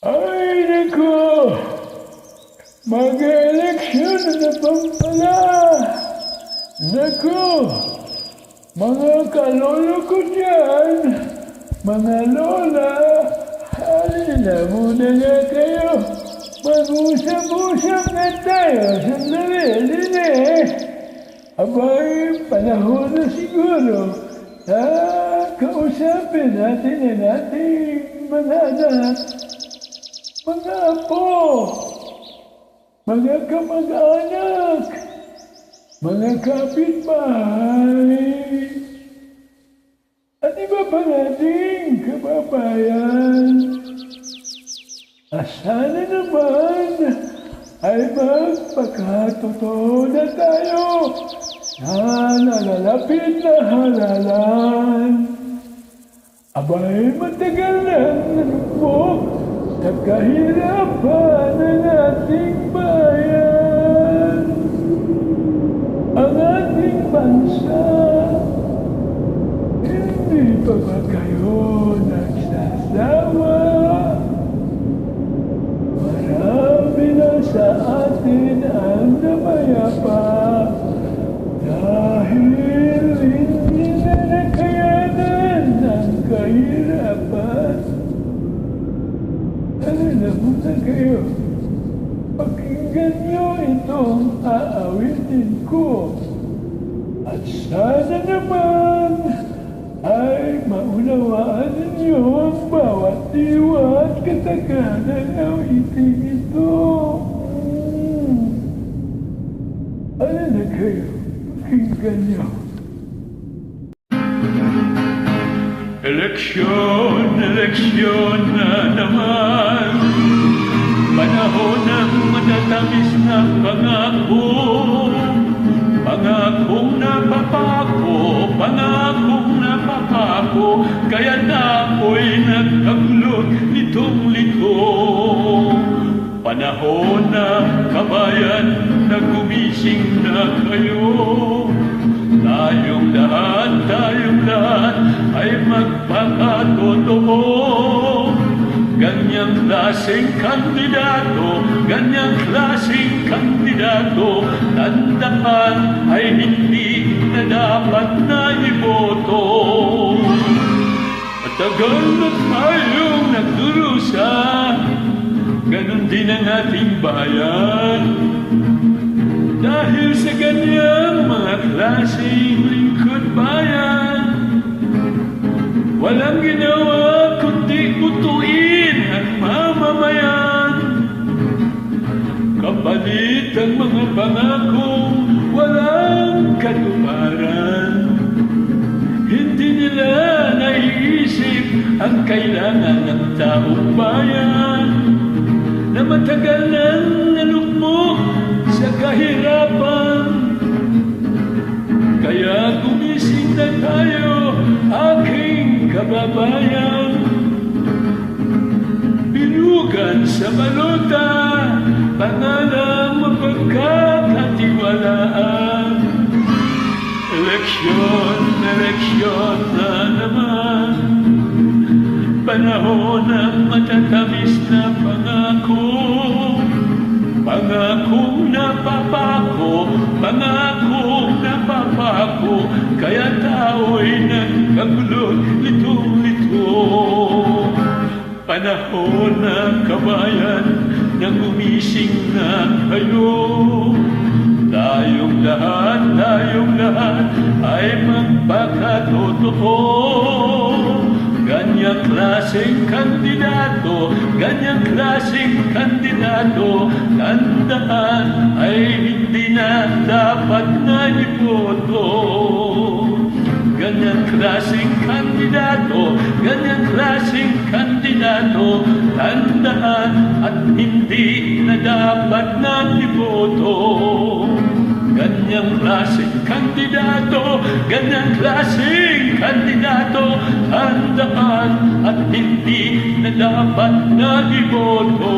Ay, naku! Mag-eleksyon na pa pala! Naku! Mga kalolo ko dyan! Mga lola! Halina muna nga kayo! Mag-usap-usap na tayo! Sandali, halina eh! Abay, panahon na siguro na kausapin natin ang ating mga anak, mga apo, mga kamag-anak, mga kapitbahay, at iba pa nating kababayan. Asana naman ay magpakatotoo na tayo sa nalalapit na halalan. Abay matagal nang nalugmok sa kahirapan ng ating bayan. Ang ating bansa, hindi pa ba kayo nagsasawa? Alala muna kayo, pakinggan niyo itong aawitin ko. At sana naman ay maunawaan ninyo ang bawat diwa at kataga ng awitin ito. Hmm. Ano na kayo? Pakinggan niyo. Eleksyon, eleksyon na naman Panahon ng matatamis na pangako. Pangakong napapako, pangakong napapako Kaya na ako'y nagkaglot nitong lito Panahon na kabayan na gumising na kayo. Tayong lahat, tayong lahat ay magpakatotoo klaseng kandidato, ganyang klaseng kandidato. Tandaan ay hindi na dapat na iboto Matagal na tayong nagdurusa Ganon din ang ating bayan. Dahil sa ganyang mga klaseng Kapalit ang mga pangakong walang katuparan. Hindi nila naiisip ang kailangan ng taong bayan. Na matagal nang nalugmok sa kahirapan. Kaya gumising na tayo, aking kababayan. Bilugan sa balota, pangalang mapagkakatiwalaan Eleksyon, eleksyon na naman. Panahon ng matatamis na pangako. Pangakong napapako, pangakong napapako Kaya tao'y nagkagulot litong-lito Panahon ng kabayan na gumising na kayo Tayong lahat, tayong lahat ay magpakatotoo. Ganyang klaseng kandidato, ganyang klaseng kandidato Tandaan ay hindi na dapat na iboto. Ganyang klaseng kandidato, ganyang klaseng kandidato Tandaan at hindi na dapat na iboto Ganyang klaseng kandidato, ganyang klaseng kandidato. Tandaan at hindi na dapat na iboto